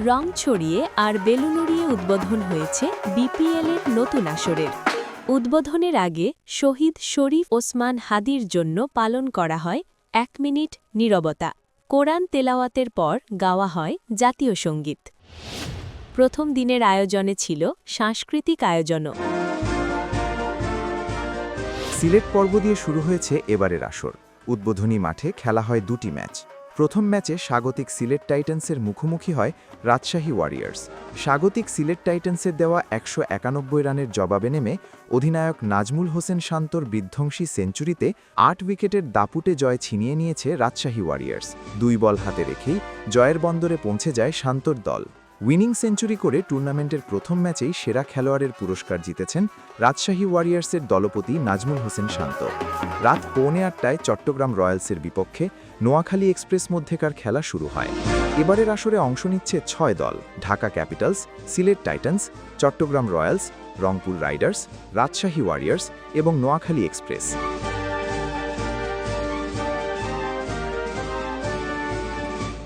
রং ছড়িয়ে আর বেলুন উড়িয়ে উদ্বোধন হয়েছে বিপিএল এর নতুন আসরের। উদ্বোধনের আগে শহীদ শরীফ ওসমান হাদির জন্য পালন করা হয় এক মিনিট নীরবতা। কোরআন তেলাওয়াতের পর গাওয়া হয় জাতীয় সংগীত। প্রথম দিনের আয়োজনে ছিল সাংস্কৃতিক আয়োজনও। সিলেট পর্ব দিয়ে শুরু হয়েছে এবারের আসর। উদ্বোধনী মাঠে খেলা হয় দুটি ম্যাচ। প্রথম ম্যাচে স্বাগতিক সিলেট টাইটান্সের মুখোমুখি হয় রাজশাহী ওয়ারিয়ার্স। স্বাগতিক সিলেট টাইটান্সের দেওয়া একশো একানব্বই রানের জবাবে নেমে অধিনায়ক নাজমুল হোসেন শান্তর বিধ্বংসী সেঞ্চুরিতে আট উইকেটের দাপুটে জয় ছিনিয়ে নিয়েছে রাজশাহী ওয়ারিয়ার্স। দুই বল হাতে রেখেই জয়ের বন্দরে পৌঁছে যায় শান্তর দল। উইনিং সেঞ্চুরি করে টুর্নামেন্টের প্রথম ম্যাচেই সেরা খেলোয়াড়ের পুরস্কার জিতেছেন রাজশাহী ওয়ারিয়ার্সের দলপতি নাজমুল হোসেন শান্ত। রাত পৌনে আটটায় চট্টগ্রাম রয়্যালসের বিপক্ষে নোয়াখালী এক্সপ্রেস মধ্যেকার খেলা শুরু হয়। এবারের আসরে অংশ নিচ্ছে ছয় দল, Dhaka Capitals, Sylhet Titans, Chattogram Royals, Rangpur Riders, Rajshahi Warriors এবং নোয়াখালী এক্সপ্রেস।